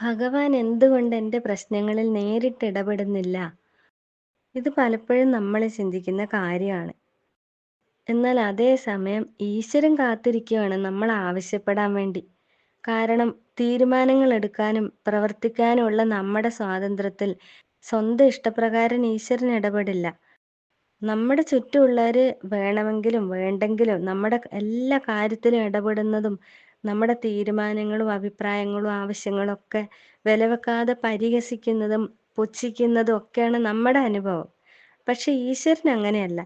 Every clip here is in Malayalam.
ഭഗവാൻ എന്തുകൊണ്ട് എന്റെ പ്രശ്നങ്ങളിൽ നേരിട്ട് ഇടപെടുന്നില്ല? ഇത് പലപ്പോഴും നമ്മൾ ചിന്തിക്കുന്ന കാര്യമാണ്. എന്നാൽ അതേസമയം ഈശ്വരൻ കാത്തിരിക്കുകയാണ് നമ്മൾ ആവശ്യപ്പെടാൻ വേണ്ടി. കാരണം തീരുമാനങ്ങൾ എടുക്കാനും പ്രവർത്തിക്കാനുമുള്ള നമ്മുടെ സ്വാതന്ത്ര്യത്തിൽ സ്വന്തം ഇഷ്ടപ്രകാരം ഈശ്വരൻ ഇടപെടില്ല. നമ്മുടെ ചുറ്റുമുള്ളവർ വേണമെങ്കിലും വേണ്ടെങ്കിലും നമ്മുടെ എല്ലാ കാര്യത്തിലും ഇടപെടുന്നതും നമ്മുടെ തീരുമാനങ്ങളും അഭിപ്രായങ്ങളും ആവശ്യങ്ങളും ഒക്കെ വിലവെക്കാതെ പരിഹസിക്കുന്നതും പുച്ഛിക്കുന്നതും ഒക്കെയാണ് നമ്മുടെ അനുഭവം. പക്ഷെ ഈശ്വരൻ അങ്ങനെയല്ല.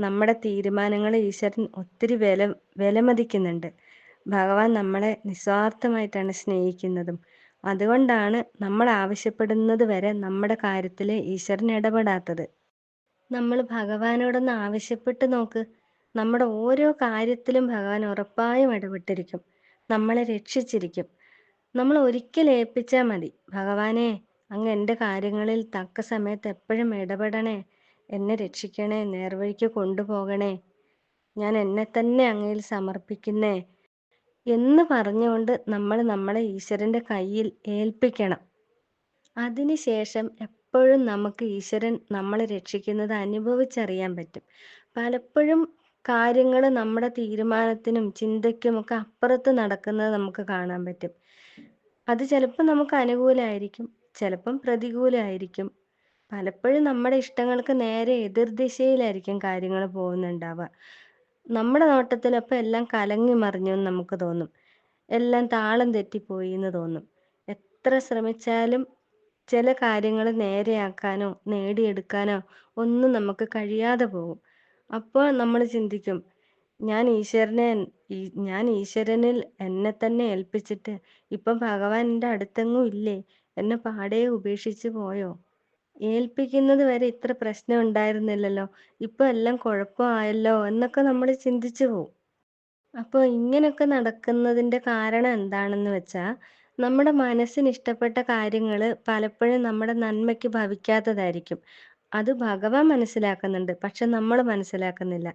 നമ്മുടെ തീരുമാനങ്ങൾ ഈശ്വരൻ ഒത്തിരി വില വിലമതിക്കുന്നുണ്ട്. ഭഗവാൻ നമ്മളെ നിസ്വാർത്ഥമായിട്ടാണ് സ്നേഹിക്കുന്നതും. അതുകൊണ്ടാണ് നമ്മൾ ആവശ്യപ്പെടുന്നത് വരെ നമ്മുടെ കാര്യത്തിൽ ഈശ്വരൻ ഇടപെടാത്തത്. നമ്മൾ ഭഗവാനോടൊന്ന് ആവശ്യപ്പെട്ട് നോക്ക്. നമ്മുടെ ഓരോ കാര്യത്തിലും ഭഗവാൻ ഉറപ്പായും ഇടപെട്ടിരിക്കും. നമ്മളെ രക്ഷിച്ചിരിക്കും. നമ്മൾ ഒരിക്കൽ ഏൽപ്പിച്ചാൽ മതി. ഭഗവാനെ അങ്ങ് എന്റെ കാര്യങ്ങളിൽ തക്ക സമയത്ത് എപ്പോഴും ഇടപെടണേ എന്നെ രക്ഷിക്കണേ നേർവഴിക്ക് കൊണ്ടുപോകണേ ഞാൻ എന്നെ തന്നെ അങ്ങയിൽ സമർപ്പിക്കുന്നേ എന്ന് പറഞ്ഞുകൊണ്ട് നമ്മൾ നമ്മളെ ഈശ്വരന്റെ കയ്യിൽ ഏൽപ്പിക്കണം. അതിനുശേഷം എപ്പോഴും നമുക്ക് ഈശ്വരൻ നമ്മളെ രക്ഷിക്കുന്നത് അനുഭവിച്ചറിയാൻ പറ്റും. പലപ്പോഴും കാര്യങ്ങൾ നമ്മുടെ തീരുമാനത്തിനും ചിന്തയ്ക്കും ഒക്കെ അപ്പുറത്ത് നടക്കുന്നത് നമുക്ക് കാണാൻ പറ്റും. അത് ചിലപ്പോൾ നമുക്ക് അനുകൂലമായിരിക്കും ചിലപ്പം പ്രതികൂലമായിരിക്കും പലപ്പോഴും നമ്മുടെ ഇഷ്ടങ്ങൾക്ക് നേരെ എതിർദിശയിലായിരിക്കും കാര്യങ്ങൾ പോകുന്നുണ്ടാവുക. നമ്മുടെ നോട്ടത്തിലപ്പോൾ എല്ലാം കലങ്ങി മറിഞ്ഞു എന്ന് നമുക്ക് തോന്നും. എല്ലാം താളം തെറ്റിപ്പോയി എന്ന് തോന്നും. എത്ര ശ്രമിച്ചാലും ചില കാര്യങ്ങൾ നേരെയാക്കാനോ നേടിയെടുക്കാനോ ഒന്നും നമുക്ക് കഴിയാതെ പോകും. അപ്പോൾ നമ്മൾ ചിന്തിക്കും ഞാൻ ഈശ്വരനെ ഞാൻ ഈശ്വരനിൽ എന്നെ തന്നെ ഏൽപ്പിച്ചിട്ട് ഇപ്പം ഭഗവാൻ എന്റെ അടുത്തെങ്ങും ഇല്ലേ? എന്നെ പാടെ ഉപേക്ഷിച്ച് പോയോ? ഏൽപ്പിക്കുന്നത് വരെ ഇത്ര പ്രശ്നം ഉണ്ടായിരുന്നില്ലല്ലോ? ഇപ്പൊ എല്ലാം കുഴപ്പമായല്ലോ? എന്നൊക്കെ നമ്മൾ ചിന്തിച്ചു പോവും. അപ്പോൾ ഇങ്ങനെയൊക്കെ നടക്കുന്നതിന്റെ കാരണം എന്താണെന്ന് വെച്ചാൽ നമ്മുടെ മനസ്സിന് ഇഷ്ടപ്പെട്ട കാര്യങ്ങൾ പലപ്പോഴും നമ്മുടെ നന്മയ്ക്ക് ഭവിക്കാത്തതായിരിക്കും. അത് ഭഗവാൻ മനസ്സിലാക്കുന്നുണ്ട്. പക്ഷെ നമ്മൾ മനസ്സിലാക്കുന്നില്ല.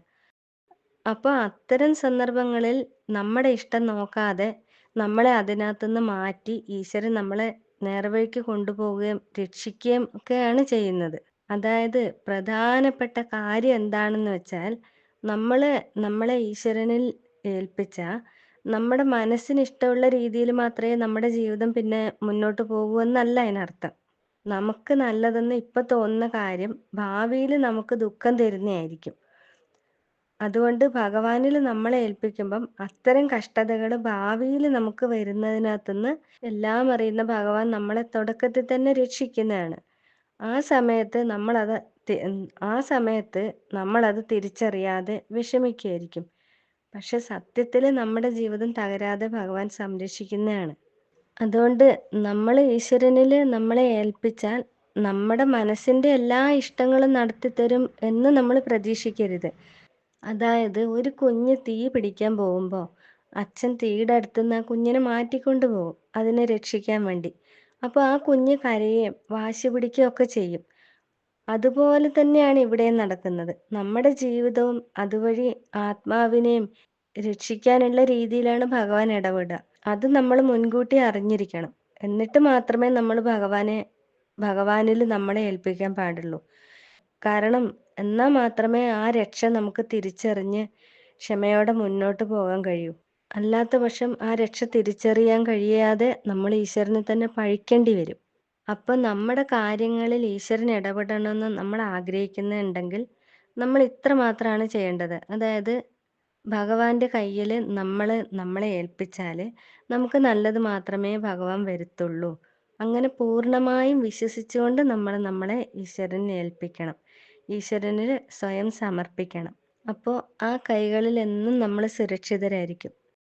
അപ്പോൾ അത്തരം സന്ദർഭങ്ങളിൽ നമ്മുടെ ഇഷ്ടം നോക്കാതെ നമ്മളെ അതിനകത്തുനിന്ന് മാറ്റി ഈശ്വരൻ നമ്മളെ നേർവഴിക്ക് കൊണ്ടുപോവുകയും രക്ഷിക്കുകയും ഒക്കെയാണ് ചെയ്യുന്നത്. അതായത് പ്രധാനപ്പെട്ട കാര്യം എന്താണെന്ന് വെച്ചാൽ നമ്മൾ നമ്മളെ ഈശ്വരനിൽ ഏൽപ്പിച്ച നമ്മുടെ മനസ്സിന് ഇഷ്ടമുള്ള രീതിയിൽ മാത്രമേ നമ്മുടെ ജീവിതം പിന്നെ മുന്നോട്ട് പോകൂ എന്നല്ല അതിനർത്ഥം. നമുക്ക് നല്ലതെന്ന് ഇപ്പൊ തോന്നുന്ന കാര്യം ഭാവിയിൽ നമുക്ക് ദുഃഖം തരുന്നതായിരിക്കും അതുകൊണ്ട് ഭഗവാനിൽ നമ്മളെ ഏൽപ്പിക്കുമ്പം അത്തരം കഷ്ടതകൾ ഭാവിയിൽ നമുക്ക് വരുന്നതിനകത്തുനിന്ന് എല്ലാം അറിയുന്ന ഭഗവാൻ നമ്മളെ തുടക്കത്തിൽ തന്നെ രക്ഷിക്കുന്നതാണ്. ആ സമയത്ത് നമ്മളത് ആ സമയത്ത് നമ്മളത് തിരിച്ചറിയാതെ വിഷമിക്കുകയായിരിക്കും. പക്ഷെ സത്യത്തിൽ നമ്മുടെ ജീവിതം തകരാതെ ഭഗവാൻ സംരക്ഷിക്കുന്നതാണ്. അതുകൊണ്ട് നമ്മൾ ഈശ്വരനിൽ നമ്മളെ ഏൽപ്പിച്ചാൽ നമ്മുടെ മനസ്സിന്റെ എല്ലാ ഇഷ്ടങ്ങളും നടത്തിത്തരും എന്ന് നമ്മൾ പ്രതീക്ഷിക്കരുത്. അതായത് ഒരു കുഞ്ഞ് തീ പിടിക്കാൻ പോകുമ്പോൾ അച്ഛൻ തീയുടെ അടുത്തുനിന്ന് ആ കുഞ്ഞിനെ മാറ്റിക്കൊണ്ട് പോകും അതിനെ രക്ഷിക്കാൻ വേണ്ടി. അപ്പോൾ ആ കുഞ്ഞ് കരയുകയും വാശി പിടിക്കുകയും ഒക്കെ ചെയ്യും. അതുപോലെ തന്നെയാണ് ഇവിടെ നടക്കുന്നത്. നമ്മുടെ ജീവിതവും അതുവഴി ആത്മാവിനെയും രക്ഷിക്കാനുള്ള രീതിയിലാണ് ഭഗവാൻ ഇടപെടുക. അത് നമ്മൾ മുൻകൂട്ടി അറിഞ്ഞിരിക്കണം. എന്നിട്ട് മാത്രമേ നമ്മൾ ഭഗവാനെ ഭഗവാനിൽ നമ്മളെ ഏൽപ്പിക്കാൻ പാടുള്ളൂ. കാരണം എന്നാ മാത്രമേ ആ രക്ഷ നമുക്ക് തിരിച്ചറിഞ്ഞ് ക്ഷമയോടെ മുന്നോട്ട് പോകാൻ കഴിയൂ. അല്ലാത്ത പക്ഷം ആ രക്ഷ തിരിച്ചറിയാൻ കഴിയാതെ നമ്മൾ ഈശ്വരനെ തന്നെ പഴിക്കേണ്ടി വരും. അപ്പം നമ്മുടെ കാര്യങ്ങളിൽ ഈശ്വരൻ ഇടപെടണമെന്ന് നമ്മൾ ആഗ്രഹിക്കുന്നുണ്ടെങ്കിൽ നമ്മൾ ഇത്ര മാത്രമാണ് ചെയ്യേണ്ടത്. അതായത് ഭഗവാന്റെ കയ്യിൽ നമ്മൾ നമ്മളെ ഏൽപ്പിച്ചാൽ നമുക്ക് നല്ലത് മാത്രമേ ഭഗവാൻ വരുത്തുള്ളൂ. അങ്ങനെ പൂർണമായും വിശ്വസിച്ചുകൊണ്ട് നമ്മൾ നമ്മളെ ഈശ്വരനെ ഏൽപ്പിക്കണം. ഈശ്വരനിൽ സ്വയം സമർപ്പിക്കണം. അപ്പോൾ ആ കൈകളിൽ എന്നും നമ്മൾ സുരക്ഷിതരായിരിക്കും.